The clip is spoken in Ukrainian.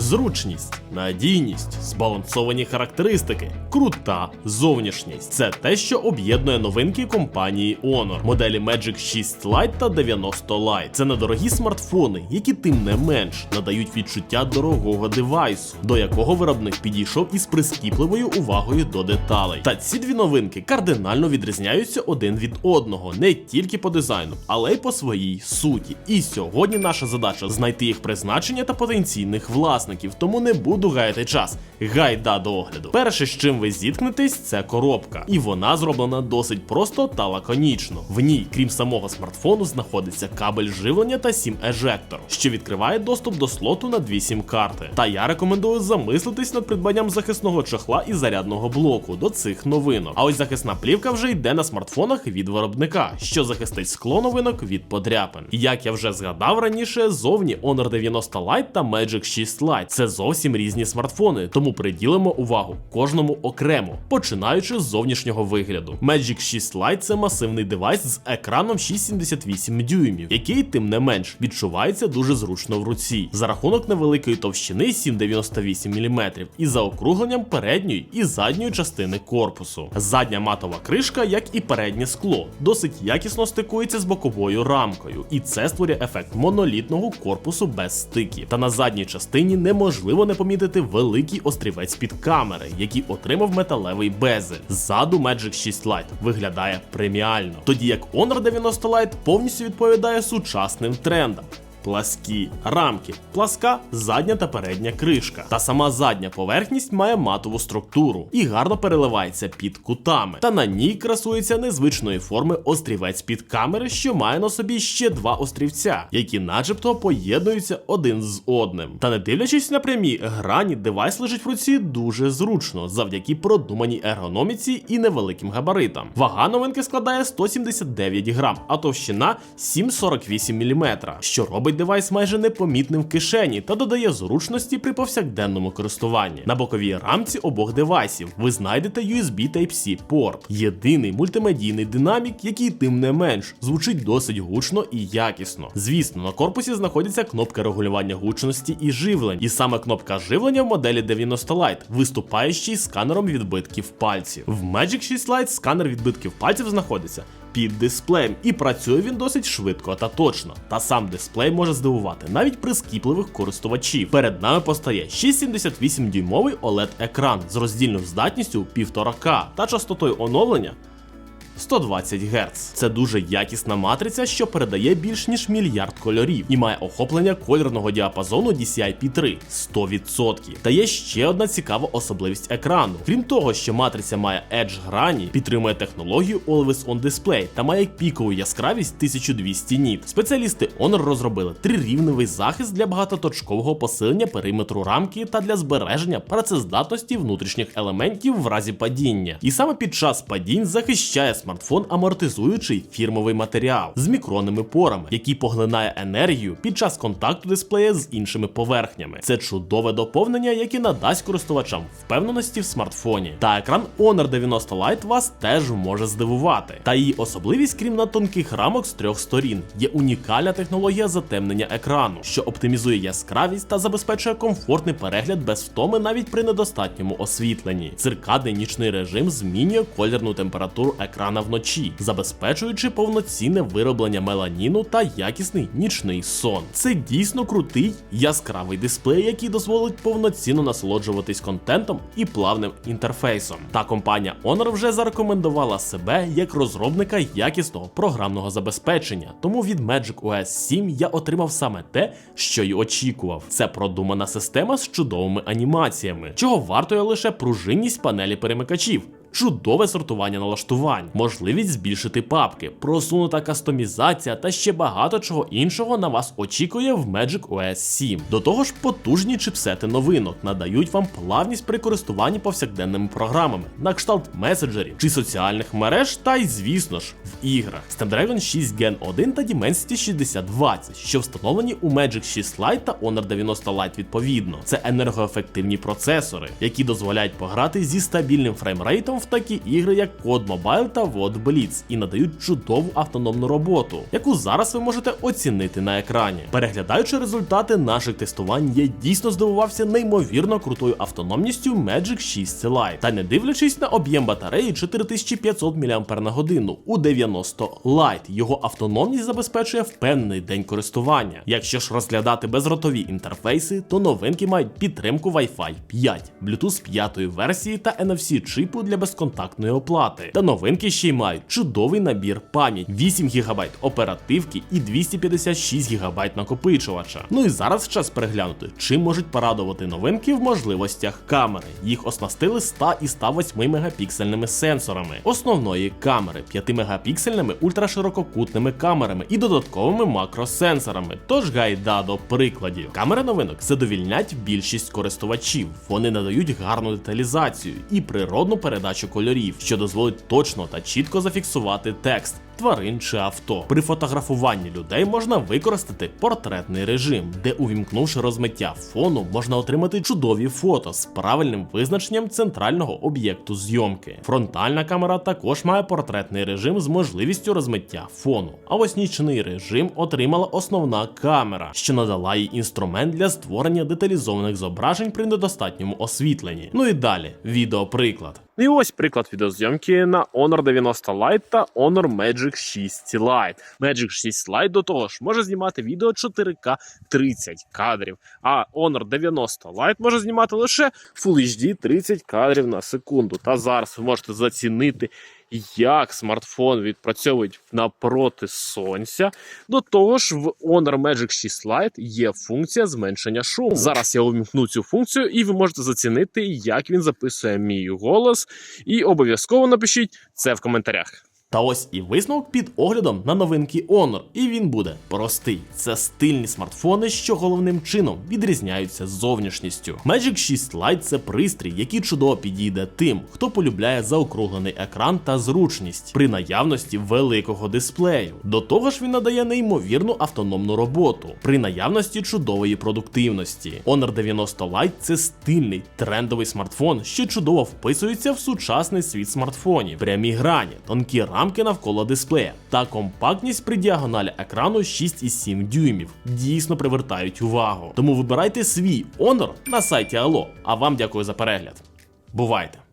Зручність, надійність, збалансовані характеристики, крута зовнішність. Це те, що об'єднує новинки компанії Honor, моделі Magic 6 Lite та 90 Lite. Це недорогі смартфони, які тим не менш надають відчуття дорогого девайсу, до якого виробник підійшов із прискіпливою увагою до деталей. Та ці дві новинки кардинально відрізняються один від одного, не тільки по дизайну, але й по своїй суті. І сьогодні наша задача знайти їх призначення та потенційних власників, тому не буду гаяти час. Гайда до огляду. Перше, з чим ви зіткнетесь, це коробка, і вона зроблена досить просто та лаконічно. В ній, крім самого смартфону, знаходиться кабель живлення та сім ежектор, що відкриває доступ до слоту на дві сім карти. Та я рекомендую замислитись над придбанням захисного чохла і зарядного блоку до цих новинок. А ось захисна плівка вже йде на смартфонах від виробника, що захистить скло новинок від подряпин. Як я вже згадав раніше, зовні Honor 90 Lite та Magic 6 Lite це зовсім різні смартфони, тому приділимо увагу кожному окремо, починаючи з зовнішнього вигляду. Magic 6 Lite це масивний девайс з екраном 6,78 дюймів, який, тим не менш, відчувається дуже зручно в руці за рахунок невеликої товщини 7,98 мм і заокругленням передньої і задньої частини корпусу. Задня матова кришка, як і переднє скло, досить якісно стикується з боковою рамкою, і це створює ефект монолітного корпусу без стиків. Та на задній частині неможливо не помітити великий острівець під камери, який отримав металевий безель. Ззаду Magic 6 Lite виглядає преміально, тоді як Honor 90 Lite повністю відповідає сучасним трендам. Пласкі рамки, пласка задня та передня кришка. Та сама задня поверхність має матову структуру і гарно переливається під кутами. Та на ній красується незвичної форми острівець під камери, що має на собі ще два острівця, які начебто поєднуються один з одним. Та не дивлячись на прямі грані, девайс лежить в руці дуже зручно, завдяки продуманій ергономіці і невеликим габаритам. Вага новинки складає 179 грам, а товщина 7,48 мм, що робить девайс майже непомітним в кишені та додає зручності при повсякденному користуванні. На боковій рамці обох девайсів ви знайдете USB Type-C порт, єдиний мультимедійний динамік, який тим не менш звучить досить гучно і якісно. Звісно, на корпусі знаходиться кнопка регулювання гучності і живлень, і саме кнопка живлення в моделі 90 Lite, виступаючий сканером відбитків пальців. В Magic 6 Lite сканер відбитків пальців знаходиться під дисплеєм, і працює він досить швидко та точно. Та сам дисплей може здивувати навіть прискіпливих користувачів. Перед нами постає 678 дюймовий oled екран з роздільною здатністю 1,5К та частотою оновлення 120 Гц. Це дуже якісна матриця, що передає більш ніж мільярд кольорів і має охоплення кольорного діапазону DCI-P3 100%. Та є ще одна цікава особливість екрану. Крім того, що матриця має Edge грані, підтримує технологію Always On Display та має пікову яскравість 1200 ніт. Спеціалісти Honor розробили трирівневий захист для багатоточкового посилення периметру рамки та для збереження працездатності внутрішніх елементів в разі падіння. І саме під час падінь захищає смартфон амортизуючий фірмовий матеріал з мікронними порами, який поглинає енергію під час контакту дисплея з іншими поверхнями. Це чудове доповнення, яке надасть користувачам впевненості в смартфоні. Та екран Honor 90 Lite вас теж може здивувати. Та її особливість, крім на тонких рамок з трьох сторін, є унікальна технологія затемнення екрану, що оптимізує яскравість та забезпечує комфортний перегляд без втоми навіть при недостатньому освітленні. Циркадний нічний режим змінює колірну температуру екрана вночі, забезпечуючи повноцінне вироблення меланіну та якісний нічний сон. Це дійсно крутий яскравий дисплей, який дозволить повноцінно насолоджуватись контентом і плавним інтерфейсом. Та компанія Honor вже зарекомендувала себе як розробника якісного програмного забезпечення. Тому від Magic OS 7 я отримав саме те, що й очікував. Це продумана система з чудовими анімаціями, чого вартує лише пружинність панелі перемикачів. Чудове сортування налаштувань, можливість збільшити папки, просунута кастомізація та ще багато чого іншого на вас очікує в Magic OS 7. До того ж, потужні чипсети новинок надають вам плавність при користуванні повсякденними програмами, на кшталт меседжерів чи соціальних мереж, та й звісно ж в іграх. Snapdragon 6 Gen 1 та Dimensity 6020, що встановлені у Magic 6 Lite та Honor 90 Lite відповідно. Це енергоефективні процесори, які дозволяють пограти зі стабільним фреймрейтом в такі ігри, як Code Mobile та WOD Blitz, і надають чудову автономну роботу, яку зараз ви можете оцінити на екрані. Переглядаючи результати наших тестувань, я дійсно здивувався неймовірно крутою автономністю Magic 6 Lite. Та не дивлячись на об'єм батареї 4500 мАч у 90 Lite, його автономність забезпечує впевнений день користування. Якщо ж розглядати безротові інтерфейси, то новинки мають підтримку Wi-Fi 5, Bluetooth 5 версії та NFC чипу для безконтактної оплати. Та новинки ще й мають чудовий набір пам'ять 8 ГБ оперативки і 256 ГБ накопичувача. Ну і зараз час переглянути, чим можуть порадувати новинки в можливостях камери. Їх оснастили 100 і 108 мегапіксельними сенсорами основної камери, 5 мегапіксельними ультраширококутними камерами і додатковими макросенсорами. Тож гайда до прикладів. Камери новинок задовільнять більшість користувачів. Вони надають гарну деталізацію і природну передачу кольорів, що дозволить точно та чітко зафіксувати текст. Тварин чи авто. При фотографуванні людей можна використати портретний режим, де, увімкнувши розмиття фону, можна отримати чудові фото з правильним визначенням центрального об'єкту зйомки. Фронтальна камера також має портретний режим з можливістю розмиття фону. А ось нічний режим отримала основна камера, що надала їй інструмент для створення деталізованих зображень при недостатньому освітленні. Ну і далі, відеоприклад. І ось приклад відеозйомки на Honor 90 Lite та Honor Magic 6 Lite. Magic 6 Lite до того ж може знімати відео 4К 30 кадрів, а Honor 90 Lite може знімати лише Full HD 30 кадрів на секунду. Та зараз ви можете зацінити. Як смартфон відпрацьовують напроти сонця. До того ж, в Honor Magic 6 Lite є функція зменшення шуму. Зараз я увімкну цю функцію, і ви можете зацінити, як він записує мій голос. І обов'язково напишіть це в коментарях. Та ось і висновок під оглядом на новинки Honor, і він буде простий. Це стильні смартфони, що головним чином відрізняються зовнішністю. Magic 6 Lite це пристрій, який чудово підійде тим, хто полюбляє заокруглений екран та зручність при наявності великого дисплею. До того ж, він надає неймовірну автономну роботу при наявності чудової продуктивності. Honor 90 Lite це стильний трендовий смартфон, що чудово вписується в сучасний світ смартфонів. Прямі грані, тонкі рамки навколо дисплея та компактність при діагоналі екрану 6,7 дюймів дійсно привертають увагу. Тому вибирайте свій Honor на сайті Allo. А вам дякую за перегляд. Бувайте!